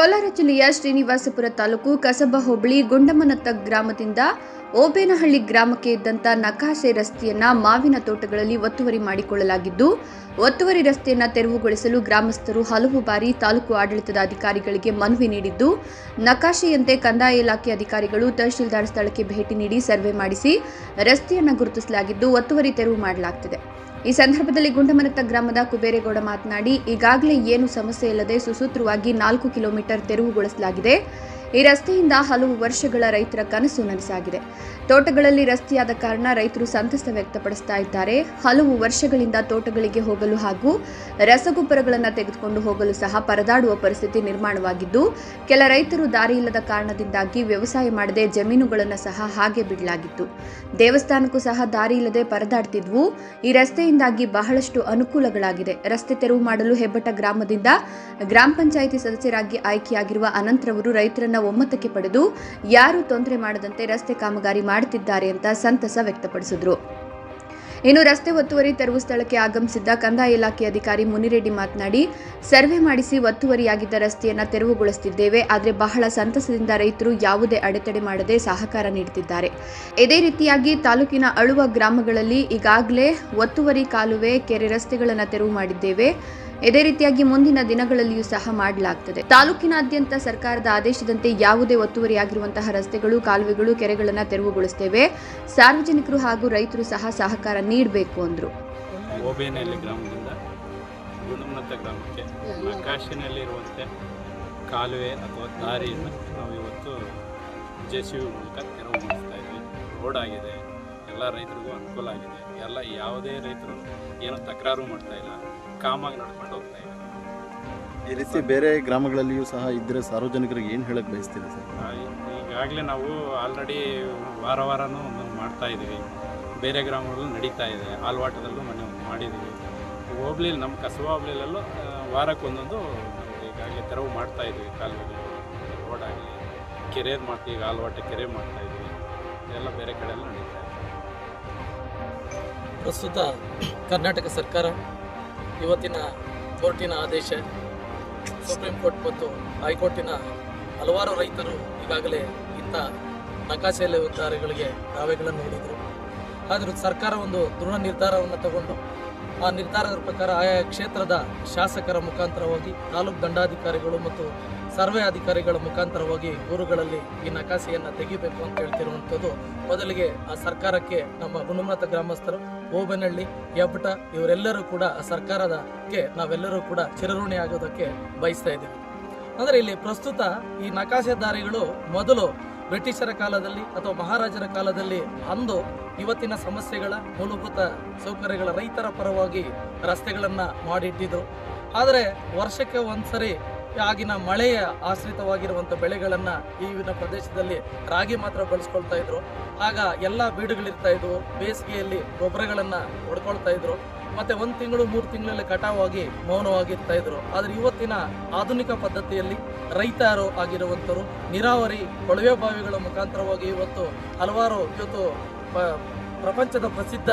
ಕೋಲಾರ ಜಿಲ್ಲೆಯ ಶ್ರೀನಿವಾಸಪುರ ತಾಲೂಕು ಕಸಬ ಹೋಬಳಿ ಗುಂಡಮನತ್ತ ಗ್ರಾಮದಿಂದ ಓಬೇನಹಳ್ಳಿ ಗ್ರಾಮಕ್ಕೆ ಇದ್ದಂತ ನಕಾಸೆ ರಸ್ತೆಯನ್ನ ಮಾವಿನ ತೋಟಗಳಲ್ಲಿ ಒತ್ತುವರಿ ಮಾಡಿಕೊಳ್ಳಲಾಗಿದ್ದು, ಒತ್ತುವರಿ ರಸ್ತೆಯನ್ನ ತೆರವುಗೊಳಿಸಲು ಗ್ರಾಮಸ್ಥರು ಹಲವು ಬಾರಿ ತಾಲೂಕು ಆಡಳಿತದ ಅಧಿಕಾರಿಗಳಿಗೆ ಮನವಿ ನೀಡಿದ್ದು, ನಕಾಶೆಯಂತೆ ಕಂದಾಯ ಇಲಾಖೆ ಅಧಿಕಾರಿಗಳು ತಹಶೀಲ್ದಾರ್ ಸ್ಥಳಕ್ಕೆ ಭೇಟಿ ನೀಡಿ ಸರ್ವೆ ಮಾಡಿಸಿ ರಸ್ತೆಯನ್ನ ಗುರುತಿಸಲಾಗಿದ್ದು ಒತ್ತುವರಿ ತೆರವು ಮಾಡಲಾಗ್ತಿದೆ. ಈ ಸಂದರ್ಭದಲ್ಲಿ ಗುಂಡಮನತ್ತ ಗ್ರಾಮದ ಕುಬೇರೇಗೌಡ ಮಾತನಾಡಿ ಈಗಾಗಲೇ ಏನು ಸಮಸ್ಯೆ ಇಲ್ಲದೆ ಸುಸೂತ್ರವಾಗಿ ನಾಲ್ಕು ಕಿಲೋಮೀಟರ್ ತೆರವುಗೊಳಿಸಲಾಗಿದೆ. ಈ ರಸ್ತೆಯಿಂದ ಹಲವು ವರ್ಷಗಳ ರೈತರ ಕನಸು ನನಸಾಗಿದೆ. ತೋಟಗಳಲ್ಲಿ ರಸ್ತೆಯಾದ ಕಾರಣ ರೈತರು ಸಂತಸ ವ್ಯಕ್ತಪಡಿಸ್ತಾ ಇದ್ದಾರೆ. ಹಲವು ವರ್ಷಗಳಿಂದ ತೋಟಗಳಿಗೆ ಹೋಗಲು ಹಾಗೂ ರಸಗೊಬ್ಬರಗಳನ್ನು ತೆಗೆದುಕೊಂಡು ಹೋಗಲು ಸಹ ಪರದಾಡುವ ಪರಿಸ್ಥಿತಿ ನಿರ್ಮಾಣವಾಗಿದ್ದು, ಕೆಲ ರೈತರು ದಾರಿ ಇಲ್ಲದ ಕಾರಣದಿಂದಾಗಿ ವ್ಯವಸಾಯ ಮಾಡದೆ ಜಮೀನುಗಳನ್ನು ಸಹ ಹಾಗೆ ಬಿಡಲಾಗಿತ್ತು. ದೇವಸ್ಥಾನಕ್ಕೂ ಸಹ ದಾರಿ ಇಲ್ಲದೆ ಪರದಾಡ್ತಿದ್ವು. ಈ ರಸ್ತೆಯಿಂದಾಗಿ ಬಹಳಷ್ಟು ಅನುಕೂಲಗಳಾಗಿದೆ. ರಸ್ತೆ ತೆರವು ಮಾಡಲು ಹೆಬ್ಬಟ್ಟ ಗ್ರಾಮದಿಂದ ಗ್ರಾಮ ಪಂಚಾಯಿತಿ ಸದಸ್ಯರಾಗಿ ಆಯ್ಕೆಯಾಗಿರುವ ಅನಂತರವರು ರೈತರನ್ನ ಒಮ್ಮತಕ್ಕೆ ಪಡೆದು ಯಾರೂ ತೊಂದರೆ ಮಾಡದಂತೆ ರಸ್ತೆ ಕಾಮಗಾರಿ ಮಾಡುತ್ತಿದ್ದಾರೆ ಅಂತ ಸಂತಸ ವ್ಯಕ್ತಪಡಿಸಿದ್ರು. ಇನ್ನು ರಸ್ತೆ ಒತ್ತುವರಿ ತೆರವು ಸ್ಥಳಕ್ಕೆ ಆಗಮಿಸಿದ್ದ ಕಂದಾಯ ಇಲಾಖೆ ಅಧಿಕಾರಿ ಮುನಿರೆಡ್ಡಿ ಮಾತನಾಡಿ, ಸರ್ವೆ ಮಾಡಿಸಿ ಒತ್ತುವರಿಯಾಗಿದ್ದ ರಸ್ತೆಯನ್ನು ತೆರವುಗೊಳಿಸುತ್ತಿದ್ದೇವೆ ಆದರೆ ಬಹಳ ಸಂತಸದಿಂದ ರೈತರು ಯಾವುದೇ ಅಡೆತಡೆ ಮಾಡದೆ ಸಹಕಾರ ನೀಡುತ್ತಿದ್ದಾರೆ. ಇದೇ ರೀತಿಯಾಗಿ ತಾಲೂಕಿನ ಅಳುವ ಗ್ರಾಮಗಳಲ್ಲಿ ಈಗಾಗಲೇ ಒತ್ತುವರಿ ಕಾಲುವೆ, ಕೆರೆ ರಸ್ತೆಗಳನ್ನು ತೆರವು ಮಾಡಿದ್ದೇವೆ. ಇದೇ ರೀತಿಯಾಗಿ ಮುಂದಿನ ದಿನಗಳಲ್ಲಿಯೂ ಸಹ ಮಾಡಲಾಗುತ್ತದೆ ತಾಲೂಕಿನಾದ್ಯಂತ ಸರ್ಕಾರದ ಆದೇಶದಂತೆ ಯಾವುದೇ ಒತ್ತುವರಿಯಾಗಿರುವಂತಹ ರಸ್ತೆಗಳು, ಕಾಲುವೆಗಳು, ಕೆರೆಗಳನ್ನು ತೆರವುಗೊಳಿಸುತ್ತೇವೆ ಸಾರ್ವಜನಿಕರು ಹಾಗೂ ರೈತರು ಸಹ ಸಹಕಾರ ನೀಡಬೇಕು ಅಂದರು. ಗ್ರಾಮಕ್ಕೆ ಆಕಾಶಿನಲ್ಲಿರುವಂತೆ ಕಾಲುವೆ ಅಥವಾ ದಾರಿಯನ್ನು ನಾವು ಇವತ್ತು ಜೆ ಸಿ ಬಿ ಮೂಲಕ ತೆರವು ಮಾಡಿಸ್ತಾ ಇದ್ವಿ. ರೋಡ್ ಆಗಿದೆ. ಎಲ್ಲ ರೈತರಿಗೂ ಅನುಕೂಲ ಆಗಿದೆ. ಎಲ್ಲ ಯಾವುದೇ ರೈತರು ಏನು ತಕರಾರು ಮಾಡ್ತಾ ಇಲ್ಲ. ಕಾಮಾಗಿ ನಡ್ಕೊಂಡು ಹೋಗ್ತಾ ಇದೆ ಈ ರೀತಿ ಬೇರೆ ಗ್ರಾಮಗಳಲ್ಲಿಯೂ ಸಹ ಇದ್ದರೆ ಸಾರ್ವಜನಿಕರಿಗೆ ಏನು ಹೇಳಕ್ ಬಯಸ್ತೀರಿ ಸರ್? ಈಗಾಗಲೇ ನಾವು ಆಲ್ರೆಡಿ ವಾರ ವಾರನೂ ಒಂದೊಂದು ಮಾಡ್ತಾ ಇದ್ದೀವಿ ಬೇರೆ ಗ್ರಾಮಗಳಲ್ಲೂ ನಡೀತಾ ಇದೆ. ಆಲ್ವಾಟದಲ್ಲೂ ಮನೆ ಒಂದು ಮಾಡಿದ್ದೀವಿ ಹೋಬ್ಳಿ ನಮ್ಮ ಕಸಬಾ ಹೋಬ್ಳಿಲಲ್ಲೂ ಆ, ವಾರಕ್ಕೆ ಒಂದೊಂದು ಈಗಾಗಲೇ ತೆರವು ಮಾಡ್ತಾ ಇದ್ದೀವಿ ಕಾಲುವೆಗಳು ರೋಡ್ ಆಗಲಿ ಕೆರೆ ಮಾಡ್ತೀವಿ ಈಗ ಆಲ್ವಾಟ ಕೆರೆ ಮಾಡ್ತಾ ಇದ್ದೀವಿ ಇದೆಲ್ಲ ಬೇರೆ ಕಡೆಯಲ್ಲೂ ನಡೀತಾ ಇದೆ. ಪ್ರಸ್ತುತ ಕರ್ನಾಟಕ ಸರ್ಕಾರ ಇವತ್ತಿನ ಕೋರ್ಟಿನ ಆದೇಶ ಸುಪ್ರೀಂ ಕೋರ್ಟ್ ಮತ್ತು ಹೈಕೋರ್ಟಿನ ಹಲವಾರು ರೈತರು ಈಗಾಗಲೇ ಇಂಥ ನಕಾಸೆಯಲ್ಲಿ ಉದ್ದಾರಗಳಿಗೆ ದಾವೆಗಳನ್ನು ನೀಡಿದರು ಆದರೂ ಸರ್ಕಾರ ಒಂದು ದೃಢ ನಿರ್ಧಾರವನ್ನು ತಗೊಂಡು, ಆ ನಿರ್ಧಾರದ ಪ್ರಕಾರ ಆಯಾ ಕ್ಷೇತ್ರದ ಶಾಸಕರ ಮುಖಾಂತರವಾಗಿ, ತಾಲೂಕು ದಂಡಾಧಿಕಾರಿಗಳು ಮತ್ತು ಸರ್ವೆ ಅಧಿಕಾರಿಗಳ ಮುಖಾಂತರವಾಗಿ ಊರುಗಳಲ್ಲಿ ಈ ನಕಾಸೆಯನ್ನು ತೆಗಿಬೇಕು ಅಂತ ಹೇಳ್ತಿರುವಂಥದ್ದು. ಮೊದಲಿಗೆ ಆ ಸರ್ಕಾರಕ್ಕೆ ನಮ್ಮ ಗುಣಮಟ್ಟ ಗ್ರಾಮಸ್ಥರು ಓಬನಹಳ್ಳಿ ಹೆಬ್ಬಟ ಇವರೆಲ್ಲರೂ ಕೂಡ ಸರ್ಕಾರದಕ್ಕೆ ನಾವೆಲ್ಲರೂ ಕೂಡ ಚಿರಋಣಿ ಆಗೋದಕ್ಕೆ ಬಯಸ್ತಾ ಇದ್ದೀವಿ. ಅಂದರೆ ಇಲ್ಲಿ ಪ್ರಸ್ತುತ ಈ ನಕಾಸೆ ದಾರಿಗಳು ಮೊದಲು ಬ್ರಿಟಿಷರ ಕಾಲದಲ್ಲಿ ಅಥವಾ ಮಹಾರಾಜರ ಕಾಲದಲ್ಲಿ ಅಂದು ಇವತ್ತಿನ ಸಮಸ್ಯೆಗಳ ಮೂಲಭೂತ ಸೌಕರ್ಯಗಳ ರೈತರ ಪರವಾಗಿ ರಸ್ತೆಗಳನ್ನು ಮಾಡಿಟ್ಟಿದ್ರು. ಆದರೆ ವರ್ಷಕ್ಕೆ ಒಂದ್ಸರಿ ಆಗಿನ ಮಳೆಯ ಆಶ್ರಿತವಾಗಿರುವಂಥ ಬೆಳೆಗಳನ್ನು ಈಗಿನ ಪ್ರದೇಶದಲ್ಲಿ ರಾಗಿ ಮಾತ್ರ ಬಳಸ್ಕೊಳ್ತಾ ಇದ್ರು. ಆಗ ಎಲ್ಲ ಬೀಡುಗಳಿರ್ತಾ ಇದ್ವು. ಬೇಸಿಗೆಯಲ್ಲಿ ಗೊಬ್ಬರಗಳನ್ನು ಹೊಡ್ಕೊಳ್ತಾ ಇದ್ರು. ಮತ್ತೆ ಒಂದು ತಿಂಗಳು, ಮೂರು ತಿಂಗಳಲ್ಲಿ ಕಟಾವಾಗಿ ಮೌನವಾಗಿರ್ತಾ ಇದ್ರು. ಆದರೆ ಇವತ್ತಿನ ಆಧುನಿಕ ಪದ್ಧತಿಯಲ್ಲಿ ರೈತರು ಆಗಿರುವಂಥರು ನೀರಾವರಿ ಕೊಳವೆ ಬಾವಿಗಳ ಮುಖಾಂತರವಾಗಿ ಇವತ್ತು ಹಲವಾರು, ಇವತ್ತು ಪ್ರಪಂಚದ ಪ್ರಸಿದ್ಧ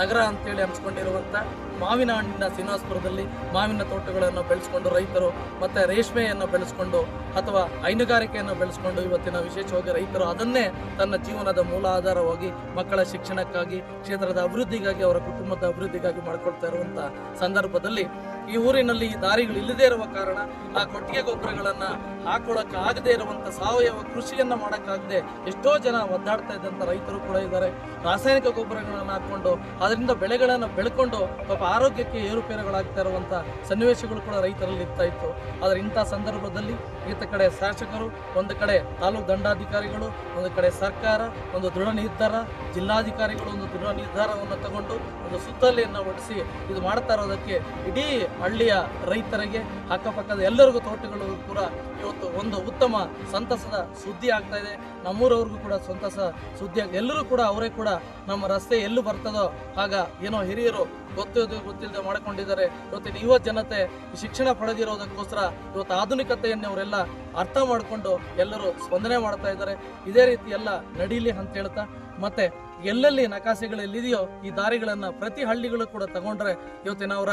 ನಗರ ಅಂತೇಳಿ ಅನ್ಸ್ಕೊಂಡಿರುವಂಥ ಮಾವಿನ ಹಣ್ಣಿನ ಸಿನಾಸ್ಪುರದಲ್ಲಿ ಮಾವಿನ ತೋಟಗಳನ್ನು ಬೆಳೆಸ್ಕೊಂಡು ರೈತರು ಮತ್ತು ರೇಷ್ಮೆಯನ್ನು ಬೆಳೆಸ್ಕೊಂಡು ಅಥವಾ ಹೈನುಗಾರಿಕೆಯನ್ನು ಬೆಳೆಸ್ಕೊಂಡು ಇವತ್ತಿನ ವಿಶೇಷವಾಗಿ ರೈತರು ಅದನ್ನೇ ತನ್ನ ಜೀವನದ ಮೂಲ ಆಧಾರವಾಗಿ ಮಕ್ಕಳ ಶಿಕ್ಷಣಕ್ಕಾಗಿ, ಕ್ಷೇತ್ರದ ಅಭಿವೃದ್ಧಿಗಾಗಿ, ಅವರ ಕುಟುಂಬದ ಅಭಿವೃದ್ಧಿಗಾಗಿ ಮಾಡಿಕೊಳ್ತಾ ಇರುವಂಥ ಸಂದರ್ಭದಲ್ಲಿ ಈ ಊರಿನಲ್ಲಿ ಈ ದಾರಿಗಳು ಇಲ್ಲದೇ ಇರುವ ಕಾರಣ ಆ ಕೊಟ್ಟಿಗೆ ಗೊಬ್ಬರಗಳನ್ನು ಹಾಕೊಳ್ಳೋಕೆ ಆಗದೇ ಇರುವಂಥ ಸಾವಯವ ಕೃಷಿಯನ್ನು ಮಾಡೋಕ್ಕಾಗದೆ ಎಷ್ಟೋ ಜನ ಒದ್ದಾಡ್ತಾ ಇದ್ದಂಥ ರೈತರು ಕೂಡ ಇದ್ದಾರೆ. ರಾಸಾಯನಿಕ ಗೊಬ್ಬರಗಳನ್ನು ಹಾಕ್ಕೊಂಡು ಅದರಿಂದ ಬೆಳೆಗಳನ್ನು ಬೆಳ್ಕೊಂಡು ಪಾಪ ಆರೋಗ್ಯಕ್ಕೆ ಏರುಪೇರುಗಳಾಗ್ತಾ ಇರುವಂಥ ಸನ್ನಿವೇಶಗಳು ಕೂಡ ರೈತರಲ್ಲಿ ಇರ್ತಾ ಇತ್ತು. ಆದರೆ ಇಂಥ ಸಂದರ್ಭದಲ್ಲಿ ಈತ ಕಡೆ ಶಾಸಕರು, ಒಂದು ಕಡೆ ತಾಲೂಕು ದಂಡಾಧಿಕಾರಿಗಳು, ಒಂದು ಕಡೆ ಸರ್ಕಾರ, ಒಂದು ದೃಢ ನಿರ್ಧಾರ, ಜಿಲ್ಲಾಧಿಕಾರಿಗಳು ಒಂದು ದೃಢ ನಿರ್ಧಾರವನ್ನು ತಗೊಂಡು ಒಂದು ಸುತ್ತಲೆಯನ್ನು ಹೊಡಿಸಿ ಇದು ಮಾಡ್ತಾ ಇರೋದಕ್ಕೆ ಇಡೀ ಹಳ್ಳಿಯ ರೈತರಿಗೆ ಅಕ್ಕಪಕ್ಕದ ಎಲ್ಲರಿಗೂ ತೋಟಗಳು ಕೂಡ ಇವತ್ತು ಒಂದು ಉತ್ತಮ ಸಂತಸದ ಸುದ್ದಿ ಆಗ್ತಾ ಇದೆ. ನಮ್ಮೂರವ್ರಿಗೂ ಕೂಡ ಸಂತಸ ಸುದ್ದಿ ಎಲ್ಲರೂ ಕೂಡ, ಅವರೇ ಕೂಡ ನಮ್ಮ ರಸ್ತೆ ಎಲ್ಲೂ ಬರ್ತದೋ, ಆಗ ಏನೋ ಹಿರಿಯರು ಗೊತ್ತಿದ್ದು ಗೊತ್ತಿಲ್ಲದೆ ಮಾಡ್ಕೊಂಡಿದ್ದಾರೆ. ಇವತ್ತಿನ ಯುವ ಜನತೆ ಶಿಕ್ಷಣ ಪಡೆದಿರೋದಕ್ಕೋಸ್ಕರ ಇವತ್ತು ಆಧುನಿಕತೆಯನ್ನು ಅವರೆಲ್ಲ ಅರ್ಥ ಮಾಡಿಕೊಂಡು ಎಲ್ಲರೂ ಸ್ಪಂದನೆ ಮಾಡ್ತಾ ಇದ್ದಾರೆ. ಇದೇ ರೀತಿ ಎಲ್ಲ ನಡೀಲಿ ಅಂತ ಹೇಳ್ತಾ, ಮತ್ತೆ ಎಲ್ಲೆಲ್ಲಿ ನಕಾಸೆಗಳು ಎಲ್ಲಿದೆಯೋ ಈ ದಾರಿಗಳನ್ನ ಪ್ರತಿ ಹಳ್ಳಿಗಳು ಕೂಡ ತಗೊಂಡ್ರೆ ಇವತ್ತಿನ ಅವರ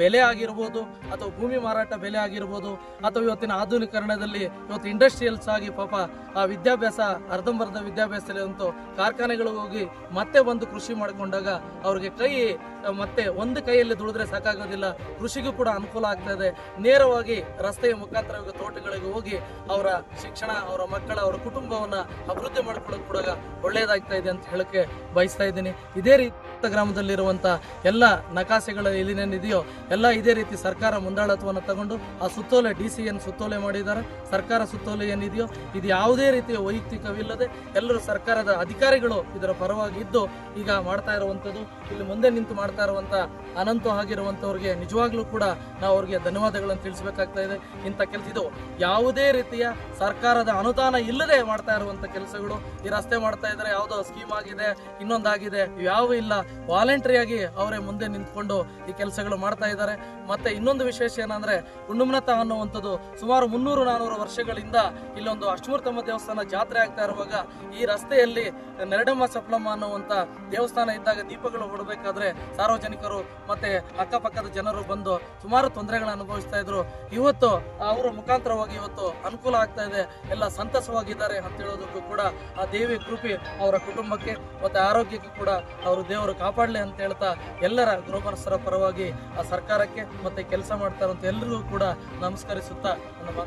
ಬೆಲೆ ಆಗಿರ್ಬೋದು ಅಥವಾ ಭೂಮಿ ಮಾರಾಟ ಬೆಲೆ ಆಗಿರ್ಬೋದು ಅಥವಾ ಇವತ್ತಿನ ಆಧುನೀಕರಣದಲ್ಲಿ ಇವತ್ತು ಇಂಡಸ್ಟ್ರಿಯಲ್ಸ್ ಆಗಿ ಪಾಪ ಆ ವಿದ್ಯಾಭ್ಯಾಸ, ಅರ್ಧಂಬರ್ಧ ವಿದ್ಯಾಭ್ಯಾಸದಲ್ಲಿ ಅಂತೂ ಕಾರ್ಖಾನೆಗಳಿಗೆ ಹೋಗಿ ಮತ್ತೆ ಬಂದು ಕೃಷಿ ಮಾಡಿಕೊಂಡಾಗ ಅವ್ರಿಗೆ ಕೈ, ಮತ್ತೆ ಒಂದು ಕೈಯಲ್ಲಿ ದುಡಿದ್ರೆ ಸಾಕಾಗೋದಿಲ್ಲ, ಕೃಷಿಗೂ ಕೂಡ ಅನುಕೂಲ ಆಗ್ತಾ ಇದೆ. ನೇರವಾಗಿ ರಸ್ತೆಯ ಮುಖಾಂತರ ತೋಟಗಳಿಗೆ ಹೋಗಿ ಅವರ ಶಿಕ್ಷಣ, ಅವರ ಮಕ್ಕಳ, ಅವರ ಕುಟುಂಬವನ್ನ ಅಭಿವೃದ್ಧಿ ಮಾಡ್ಕೊಳ್ಳೋದು ಕೂಡ ಒಳ್ಳೇದಾಗ್ತಾ ಇದೆ ಅಂತ ಹೇಳಕ್ಕೆ ಬಯಸ್ತಾ ಇದ್ದೀನಿ. ಇದೇ ರೀತಿ ಗ್ರಾಮದಲ್ಲಿರುವಂತಹ ಎಲ್ಲ ನಕಾಸೆಗಳ ಏನೇನಿದೆಯೋ ಎಲ್ಲ ಇದೇ ರೀತಿ ಸರ್ಕಾರ ಮುಂದಾಳತ್ವವನ್ನು ತಗೊಂಡು ಆ ಸುತ್ತೋಲೆ ಡಿ ಸಿ ಎನ್ ಸುತ್ತೋಲೆ ಮಾಡಿದ್ದಾರೆ. ಸರ್ಕಾರ ಸುತ್ತೋಲೆ ಏನಿದೆಯೋ ಇದು ಯಾವುದೇ ರೀತಿಯ ವೈಯಕ್ತಿಕವಿಲ್ಲದೆ ಎಲ್ಲರೂ ಸರ್ಕಾರದ ಅಧಿಕಾರಿಗಳು ಇದರ ಪರವಾಗಿ ಇದ್ದು ಈಗ ಮಾಡ್ತಾ ಇರುವಂಥದ್ದು. ಇಲ್ಲಿ ಮುಂದೆ ನಿಂತು ಮಾಡ್ತಾ ಇರುವಂತ ಅನಂತ ಆಗಿರುವಂಥವ್ರಿಗೆ ನಿಜವಾಗ್ಲೂ ಕೂಡ ನಾವು ಅವ್ರಿಗೆ ಧನ್ಯವಾದಗಳನ್ನು ತಿಳಿಸಬೇಕಾಗ್ತಾ ಇದೆ. ಇಂಥ ಕೆಲಸ ಇದು ಯಾವುದೇ ರೀತಿಯ ಸರ್ಕಾರದ ಅನುದಾನ ಇಲ್ಲದೆ ಮಾಡ್ತಾ ಇರುವಂಥ ಕೆಲಸಗಳು ಈ ರಸ್ತೆ ಮಾಡ್ತಾ ಇದ್ದಾರೆ ಯಾವುದೋ ಸ್ಕೀಮ್ ಆಗಿದೆ, ಇನ್ನೊಂದಾಗಿದೆ, ಯಾವ ಇಲ್ಲ ವಾಲಂಟ್ರಿಯಾಗಿ ಅವರೇ ಮುಂದೆ ನಿಂತ್ಕೊಂಡು ಈ ಕೆಲಸಗಳು ಮಾಡ್ತಾ ಇದ್ದಾರೆ. ಮತ್ತೆ ಇನ್ನೊಂದು ವಿಶೇಷ ಏನಂದ್ರೆ ಉಣ್ಣುಮ್ನತ ಅನ್ನುವಂಥದ್ದು ಸುಮಾರು ಮುನ್ನೂರು ನಾನೂರು ವರ್ಷಗಳಿಂದ ಇಲ್ಲೊಂದು ಅಷ್ಟಮೂರ್ತಮ್ಮ ದೇವಸ್ಥಾನ ಜಾತ್ರೆ ಆಗ್ತಾ ಇರುವಾಗ ಈ ರಸ್ತೆಯಲ್ಲಿ ನೆರಡಮ್ಮ ಸಪ್ಲಮ್ಮ ಅನ್ನುವಂತ ದೇವಸ್ಥಾನ ಇದ್ದಾಗ ದೀಪಗಳು ಹೊಡಬೇಕಾದ್ರೆ ಸಾರ್ವಜನಿಕರು ಮತ್ತೆ ಅಕ್ಕಪಕ್ಕದ ಜನರು ಬಂದು ಸುಮಾರು ತೊಂದರೆಗಳನ್ನು ಅನುಭವಿಸ್ತಾ ಇದ್ರು. ಇವತ್ತು ಅವರ ಮುಖಾಂತರವಾಗಿ ಇವತ್ತು ಅನುಕೂಲ ಆಗ್ತಾ ಇದೆ. ಎಲ್ಲ ಸಂತಸವಾಗಿದ್ದಾರೆ ಅಂತ ಹೇಳೋದಕ್ಕೂ ಕೂಡ ಆ ದೇವಿ ಕೃಪೆ ಅವರ ಕುಟುಂಬಕ್ಕೆ ಮತ್ತೆ ಆರೋಗ್ಯಕ್ಕೆ ಕೂಡ ಅವರು ದೇವರು ಕಾಪಾಡಲಿ ಅಂತ ಹೇಳ್ತಾ ಎಲ್ಲರ ಗೃಹಮನಸ್ಥರ ಪರವಾಗಿ ಆ ಸರ್ಕಾರಕ್ಕೆ ಮತ್ತೆ ಕೆಲಸ ಮಾಡ್ತಾರಂತ ಎಲ್ಲರಿಗೂ ಕೂಡ ನಮಸ್ಕರಿಸುತ್ತಾ ನನ್ನ